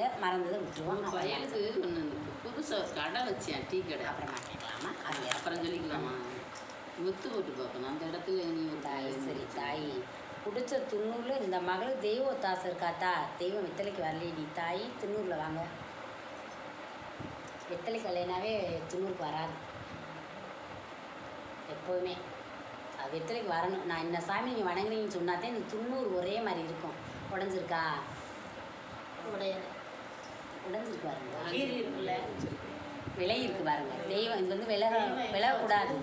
விடுங்க மறந்ததை விட்டுருவோம் வயலுக்கு புதுசாக ஒரு கடை வச்சேன் டீ கடை. அப்புறமா கேட்கலாமா அது அப்புறம் சொல்லிக்கலாமா? முத்து போட்டு பார்க்கணும். அந்த இடத்துல நீ தாய் சரி தாய். பிடிச்ச துண்ணூரில் இந்த மகள் தெய்வ ஒத்தாசை இருக்காத்தா? தெய்வம் வெத்தலைக்கு வரலையடி தாய் துண்ணூரில் வாங்க. வெத்தலைக்கு வரலைனாவே துண்ணூருக்கு வராது. எப்போவுமே அது வெத்தலைக்கு வரணும். நான் இந்த சாமி நீங்கள் வணங்குறீங்கன்னு சொன்னாதான் இந்த துண்ணூறு ஒரே மாதிரி இருக்கும். உடஞ்சிருக்கா? உடையது. உடஞ்சிருக்கு பாருங்க. கீரி இருக்குல்ல. விலை இருக்கு பாருங்க. தெய்வம் இது வந்து விலக விலகக்கூடாது.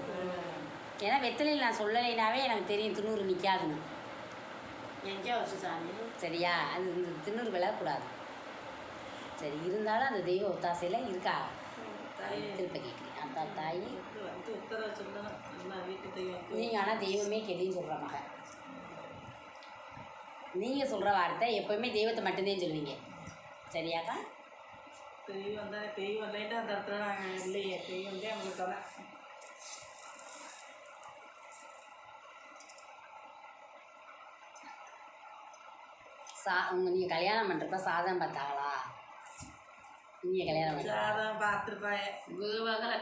ஏன்னா வெத்தலையில் நான் சொல்லலைனாவே எனக்கு தெரியும் துண்ணூறு நிற்காதுன்னு சரியா? அது இந்த திண்ணூறு விழக்கூடாது சரி இருந்தாலும் அந்த தெய்வ ஒத்தாசையில் இருக்கா? திருப்ப கேட்குறேன். அந்த தாய். நீங்கள் ஆனால் தெய்வமே கெதின்னு சொல்கிற மகன் நீங்கள் சொல்கிற வார்த்தை எப்போவுமே தெய்வத்தை மட்டும்தான் சொல்லுவீங்க. சரியாக்கா? தெய்வம் தானே தெய்வம் இல்லைட்டு அந்த இடத்துல நாங்கள் இல்லையே. தெய்வம் தான் எங்களுக்கு தொலை. சா உங்கள் நீங்கள் கல்யாணம் பண்ணுறப்ப சாதம் பார்த்தாங்களா? நீங்கள் கல்யாணம் பண்ணுற சாதம் பார்த்துருப்பாய விவகார.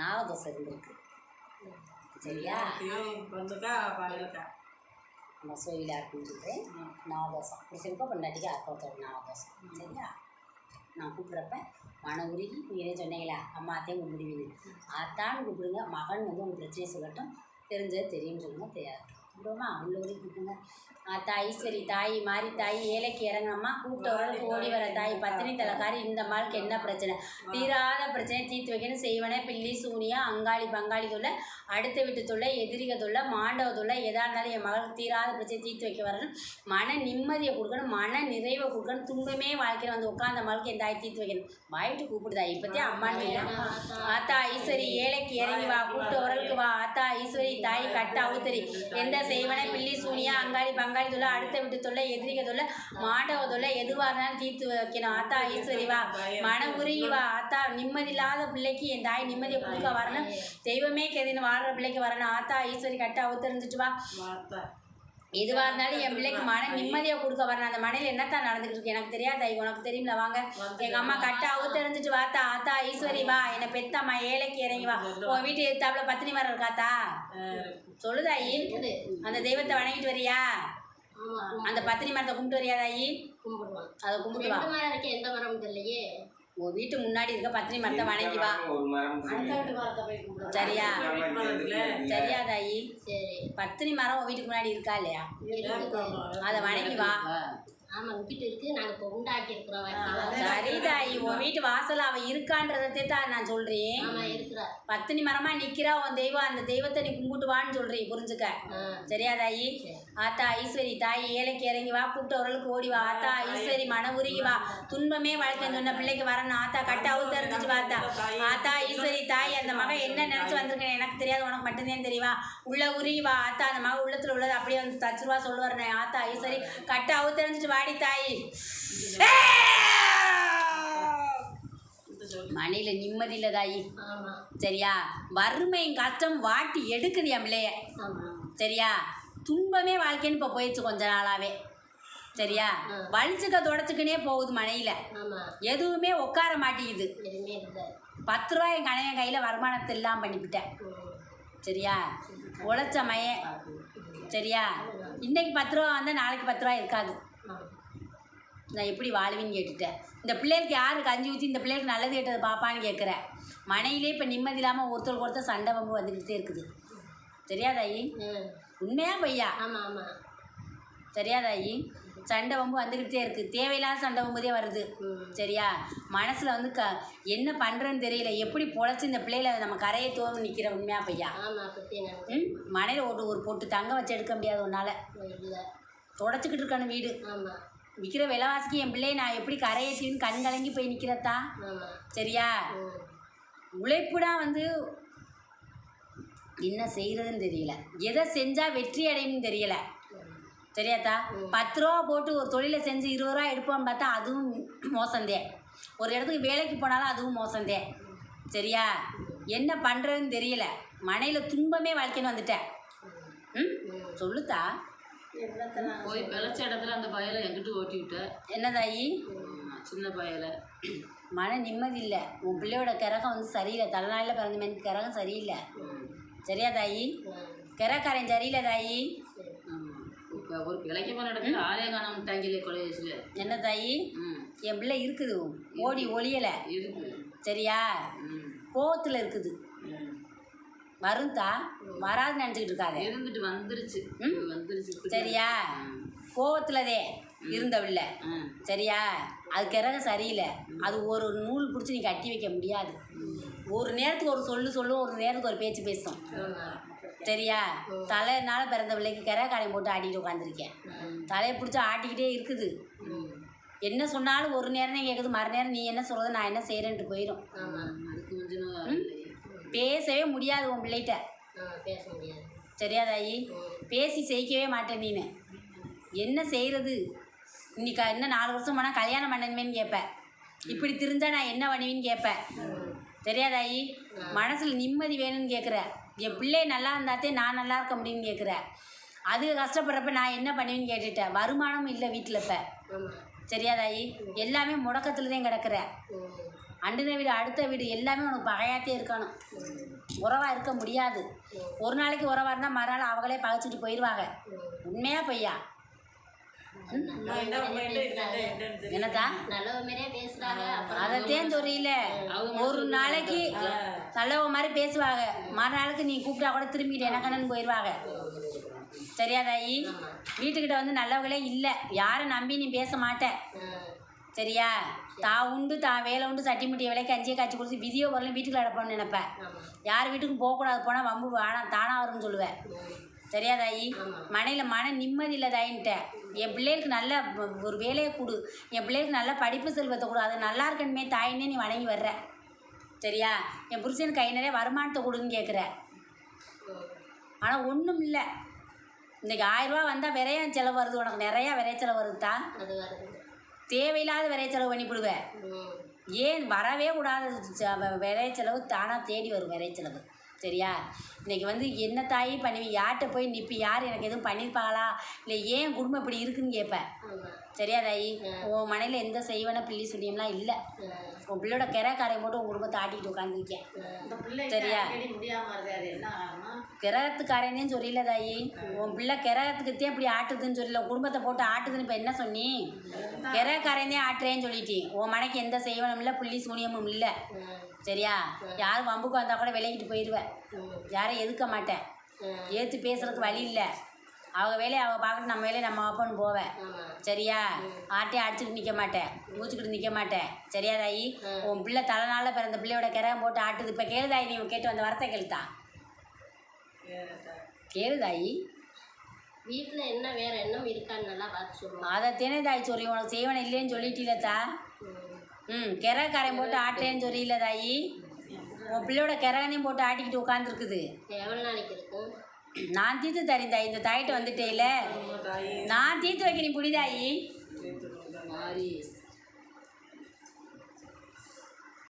நாகதோசை இருந்திருக்கு. சரியா? பொண்ணுக்கா பகலுக்கா. நம்ம சோயிலாக இருக்குன்னு சொல்லிட்டு நவதோசம் புருஷனுக்கோ பொண்டாட்டிக்கு அக்கௌத்தோட நவதோசம் சரியா? நான் கூப்பிட்றப்ப மன உருகி நீங்களே சொன்னீங்களா? அம்மாத்தையும் கூப்பிடுவீங்க அத்தான்னு கூப்பிடுங்க மகன் வந்து உங்கள் பிரச்சனையை சொல்லட்டும். தெரிஞ்சது தெரியும்னு சொல்லுங்கள் தெரியாது. கூப்பிடுவோமா உள்ள உருகி கூப்பிடுங்க ஆத்தா ஈஸ்வரி தாய் மாறி தாய் ஏழைக்கு இறங்கம்மா கூப்பிட்ட உடலுக்கு ஓடி வர தாய் பத்தினி தலைக்காரி இந்த மாளுக்கு என்ன பிரச்சனை? தீராத பிரச்சனை தீர்த்து வைக்கணும் செய்வனே பில்லி சூனியா அங்காளி பங்காளி தொல்லை அடுத்த வீட்டு தொல்லை எதிரிக தொல்லை மாண்டவ தொல்லை எதா இருந்தாலும் என் மகளுக்கு தீராத பிரச்சனை தீர்த்து வைக்க வரணும். மன நிம்மதியை கொடுக்கணும் மன நிறைவை கொடுக்கணும் துன்பமே வாழ்க்கையில் வந்து உட்காந்த மகளுக்கு என் தாய் தீர்த்து வைக்கணும். வாயிட்டு கூப்பிடுதா இப்போத்தே அம்மான்னு சொல்லியா ஆத்தா ஈஸ்வரி ஏழைக்கு இறங்கி வா கூப்பிட்ட உரலுக்கு வா. ஆத்தா ஈஸ்வரி தாய் கட்ட அவுத்தரி எந்த செய்வனை பில்லி சூனியா அங்காளி பங்காளி தொல்லை அடுத்த வீட்டு தொல்லை எதிரிக தொல்லை மாண்டவ தொல்லை எதுவாக இருந்தாலும் தீர்த்து வைக்கணும். ஆத்தா ஈஸ்வரி வா. மன வா ஆத்தா. நிம்மதி இல்லாத பிள்ளைக்கு என் தாய் நிம்மதியை கொடுக்க வரணும். தெய்வமே கெதின்னு வாழ்கிற பிள்ளைக்கு வரணும். ஆத்தா ஈஸ்வரி கட்ட அவுத்தறிஞ்சிட்டு வா. எதுவாக இருந்தாலும் என் பிள்ளைக்கு மன நிம்மதியை கொடுக்க வரணும் அந்த மனையில் என்னத்தான் நடந்துக்கிட்டு இருக்கு? எனக்கு தெரியாதா? உனக்கு தெரியுமில? வாங்க. எங்கள் அம்மா கட்டா அவுத்து தெரிஞ்சிட்டு வாத்தா ஆத்தா ஈஸ்வரி வா. என்னை பெத்தம்மா ஏழைக்கு இறங்கி வா. உன் வீட்டு எத்தாப்புல பத்தினி மரம் இருக்காத்தா சொல்லுதாயி அந்த தெய்வத்தை வணங்கிட்டு வரியா? ஆமா. அந்த பத்தினி மரத்தை கும்பிட்டு வரியா தாயி கும்பிடுவான். அதை கும்பிட்டு வா. எந்த மரம் தெரியலையே. உன் வீட்டு முன்னாடி இருக்க பத்தினி மரத்தை வணங்கி வா. சரியா? சரியா தாயி சரி. பத்தினி மரம் உன் வீட்டுக்கு முன்னாடி இருக்கா இல்லையா? அதை வணங்கி வா. ஆமா உங்ககிட்ட இருக்கு. நாங்க இப்போ உண்டாக்கி இருக்கிறோம் வாட்டி சரி தாயி உன் வீட்டு வாசல்ல அவ இருக்கான்றதை தான் நான் சொல்றேன். ஆமா இருக்கிறா. பத்தினி மரமா நிக்கிறா உன் தெய்வம். அந்த தெய்வத்தை நீ கும்பிட்டு வான்னு சொல்றீ புரிஞ்சுக்க. சரியா தாயி? ஆத்தா ஈஸ்வரி தாய் ஏழைக்கு இறங்கி வா கூப்பிட்ட உரலுக்கு ஓடி வா. ஆத்தா ஈஸ்வரி மன உருகி வா. துன்பமே வாழ்க்கைன்னு சொன்ன பிள்ளைக்கு வரணும். ஆத்தா கட்டாவும் தெரிஞ்சிட்டு வாத்தா. ஆத்தா ஈஸ்வரி தாய் அந்த மகன் என்ன நினைச்சு வந்திருக்கேன் எனக்கு தெரியாது. உனக்கு மட்டும்தான் தெரியுமா? உள்ள உருகி வா ஆத்தா. அந்த மகன் உள்ளத்துல உள்ளது அப்படியே வந்து தச்சுருவா சொல்லுவார். ஆத்தா ஈஸ்வரி கட்டாவும் தெரிஞ்சிட்டு வாடி தாய் மனையில நிம்மதி இல்லை தாயி. சரியா? வறுமையும் கஷ்டம் வாட்டி எடுக்குது என் பிள்ளைய. சரியா? துன்பமே வாழ்க்கைன்னு இப்போ போயிடுச்சு கொஞ்ச நாளாவே. சரியா. வலிச்சுக்க தொடச்சுக்கினே போகுது மனையில். எதுவுமே உட்கார மாட்டேங்குது. பத்து ரூபா என் கணவன் கையில் வருமானத்தை இல்லாமல் பண்ணிவிட்டேன் சரியா? உழைச்ச மயன். சரியா? இன்னைக்கு பத்து ரூபா வந்தால் நாளைக்கு பத்து ரூபா இருக்காது. நான் எப்படி வாழ்வேன்னு கேட்டுட்டேன். இந்த பிள்ளைகளுக்கு யாரு கஞ்சி ஊற்றி இந்த பிள்ளைகளுக்கு நல்லது கேட்டது பாப்பான்னு கேட்குறேன். மனையிலே இப்போ நிம்மதி இல்லாமல் ஒருத்தருக்கு ஒருத்தர் சண்டை வம்பு வந்துக்கிட்டே இருக்குது. சரியா தாயி ம். உண்மையா பையா ஆமா ஆமா. சரியா தாயி சண்டை வம்பு வந்துக்கிட்டே இருக்குது தேவையில்லாத சண்டை வம்புதே வருது. சரியா? மனசில் வந்து க என்ன பண்ணுறேன்னு தெரியல. எப்படி பொழைச்சி இந்த பிள்ளையில நம்ம கரையை தோறு நிற்கிற உண்மையா பையா ம்? மனையில் ஒரு ஒரு பொட்டு தங்க வச்சு எடுக்க முடியாது உன்னால் தொடச்சிக்கிட்டு இருக்கானு வீடு. ஆமா. விற்கிற விலைவாசிக்கு என் பிள்ளையை நான் எப்படி கரையேற்றின்னு கண் கலங்கி போய் நிற்கிறதா சரியா? உழைப்புடா வந்து என்ன செய்கிறதுன்னு தெரியல. எதை செஞ்சால் வெற்றி அடையும்னு தெரியல. சரியாத்தா பத்து ரூபா போட்டு ஒரு தொழிலை செஞ்சு இருபது ரூபா எடுப்போம்னு பார்த்தா அதுவும் மோசந்தே. ஒரு இடத்துக்கு வேலைக்கு போனாலும் அதுவும் மோசந்தே. சரியா? என்ன பண்ணுறதுன்னு தெரியல. மனையில் துன்பமே வாழ்க்கைன்னு வந்துட்டேன். ம்? சொல்லுத்தா. போய் விளைச்ச இடத்துல அந்த பயலை எங்கிட்ட ஓட்டி விட்ட? என்ன தாயி சின்ன பயலை மன நிம்மதி இல்லை. உன் பிள்ளையோட கிரகம் வந்து சரியில்லை. தலைநாளில் பிறந்த மாதிரி கிரகம் சரியில்லை. சரியா தாயி? கிரக்காரன் சரியில்லை தாயி. இப்ப ஒரு பிழைக்க போன இடத்துல ஆலய காணாமட்டாங்களே கொலை வயசுல என்ன தாயி? என் பிள்ளை இருக்குது ஓடி ஒளியலை. இருக்கு. சரியா? கோவத்தில் இருக்குது. ம். வருந்தா வராதுன்னு நினச்சிக்கிட்டு இருக்காதே. இருந்துட்டு வந்துருச்சு. வந்துருச்சு. சரியா? கோவத்துலதே இருந்தவில்ல. சரியா? அது கிரகம் சரியில்லை. அது ஒரு நூல் பிடிச்சி நீ கட்டி வைக்க முடியாது. ஒரு நேரத்துக்கு ஒரு சொல்லு சொல்லும் ஒரு நேரத்துக்கு ஒரு பேச்சு பேசும். சரியா? தலைனால பிறந்த பிள்ளைக்கு கிரகாரையும் போட்டு ஆட்டிட்டு உட்காந்துருக்கேன் தலையை பிடிச்சி ஆட்டிக்கிட்டே இருக்குது. என்ன சொன்னாலும் ஒரு நேரம் தான் கேட்குது மறுநேரம் நீ என்ன சொல்கிறது நான் என்ன செய்கிறேன்ட்டு போயிடும் பேசவே முடியாது உன் பிள்ளைகிட்ட. பேச முடியாது. சரியா தாயி பேசி ஜெயிக்கவே மாட்டேன் நீனு. என்ன செய்கிறது இன்னைக்கு இன்னும் நாலு வருஷம் போனால் கல்யாணம் பண்ணணுமேன்னு கேட்பேன் இப்படி தெரிஞ்சா நான் என்ன பண்ணுவேன்னு கேட்பேன் சரியா தாயி மனசில் நிம்மதி வேணும்னு கேட்குற என் பிள்ளை நல்லா இருந்தாத்தே நான் நல்லா இருக்க முடியும்னு கேட்குற அது கஷ்டப்படுறப்ப நான் என்ன பண்ணுவேன்னு கேட்டுட்டேன் வருமானம் இல்லை வீட்டில் இப்போ. ஆமாம் சரியா தாயி எல்லாமே முடக்கத்தில் தான் கிடக்குற அண்டின வீடு அடுத்த வீடு எல்லாமே உனக்கு பகையாத்தே இருக்கணும். உறவாக இருக்க முடியாது. ஒரு நாளைக்கு உறவாக இருந்தால் மறுநாள் அவங்களே பகைச்சிட்டு போயிடுவாங்க உண்மையா பொய்யா? நான் என்ன உண்மையில என்னதா நல்லவ தெரியல ஒரு நாளைக்கு நல்லவ மாதிரி பேசுவாங்க. மறுநாளுக்கு நீ கூப்பிட்டா கூட திரும்பிட்டு எனக்கண்ணன்னு போயிடுவாங்க சரியா தாயி வீட்டுக்கிட்ட வந்து நல்லவங்களே இல்லை. யாரை நம்பி நீ பேச மாட்ட. சரியா? தா உண்டு தா வேலை உண்டு சட்டி முட்டிய வேலைக்கு கஞ்சியை காய்ச்சி குடிச்சு விதியோ வரல வீட்டுக்குள்ள அடப்போம்னு நினைப்பேன் யார் வீட்டுக்கும் போகக்கூடாது போனால் வம்பு வேணாம் தானா வரும்னு சொல்லுவேன் சரியா தாயி? மனையில் மன நிம்மதி இல்லை தாயின்ட்ட. என் பிள்ளைகளுக்கு நல்ல ஒரு வேலையை கொடு. என் பிள்ளைகளுக்கு நல்ல படிப்பு செல்வத்தை கொடு. அது நல்லா இருக்கணுமே தாயின்னே நீ வணங்கி வர்ற. சரியா? என் புருஷனுக்கு கை நிறைய வருமானத்தை கொடுன்னு கேட்குற ஆனால் ஒன்றும் இல்லை. இன்றைக்கி ஆயிரரூவா வந்தால் விரையம் செலவு வருது உனக்கு. நிறையா விரைய செலவு வருதுதா அது வருது. தேவையில்லாத விரைய செலவு பண்ணிவிடுவேன் ம். ஏன் வரவே கூடாது விரைய செலவு தானாக தேடி வரும் விரைய செலவு சரியா? இன்னைக்கு வந்து என்ன தாயி பண்ணுவி யார்கிட்ட போய் நிற்பி யார் எனக்கு எதுவும் பண்ணியிருப்பாங்களா இல்லை ஏன் குடும்பம் இப்படி இருக்குன்னு கேட்பேன். சரியா தாயி? உன் மனையில் எந்த செய்வன பிள்ளி சொல்லியம்லாம் இல்லை. உன் பிள்ளையோட கிரக்காரை போட்டு உன் குடும்பத்தை ஆட்டிக்கிட்டு உட்காந்துருக்கேன் சரியா? கிரகத்துக்காரனே சொல்லல தாயி. உன் பிள்ளை கிரகத்துக்குத்தே இப்படி ஆட்டுதுன்னு சொல்லல குடும்பத்தை போட்டு ஆட்டுதுன்னு இப்போ என்ன சொன்னி? கிரகக்காரனே ஆட்டுறேன்னு சொல்லிட்டேன் உன் மனைக்கு எந்த செய்வனும் இல்லை புள்ளி சூனியமும் இல்லை. சரியா? யாரும் வம்புக்கு வந்தால் கூட விலகிட்டு போயிடுவேன் யாரையும் எதுக்க மாட்டேன். ஏற்று பேசுறதுக்கு வழி இல்லை. அவங்க வேலையை அவங்க பார்க்கணும் நம்ம வேலையை நம்ம வைப்போன்னு போவேன். சரியா? ஆட்டையை அடிச்சுட்டு நிற்க மாட்டேன். மூச்சுக்கிட்டு நிற்க மாட்டேன். சரியா தாயி உன் பிள்ளை தலைநாள பிறந்த பிள்ளையோட கிரகம் போட்டு ஆட்டுது. இப்போ கேளுதாயி நீ கேட்டு வந்த வரத்தை கேளுத்தா? கேளுதாயி? வீட்டுல என்ன வேற எண்ணம் இருக்கான்னு நல்லா பார்த்து சொல்லுவோம். அதை தினை தாய் சொல்லி உனக்கு செய்வன இல்லைன்னு சொல்லிட்டீலத்தா? ம். கிரகக்காரன் போட்டு ஆட்டேன்னு சொல்லியில தாயி உன் பிள்ளையோட கிரகனையும் போட்டு ஆட்டிக்கிட்டு உட்காந்துருக்குது எவ்வளோ நாளைக்கு இருக்கும்? நான் தீர்த்து தரேன் தாயி. இந்த தாயிட்ட வந்துட்டேல தாயி. நான் தீர்த்து வைக்க நீ புடிதாயி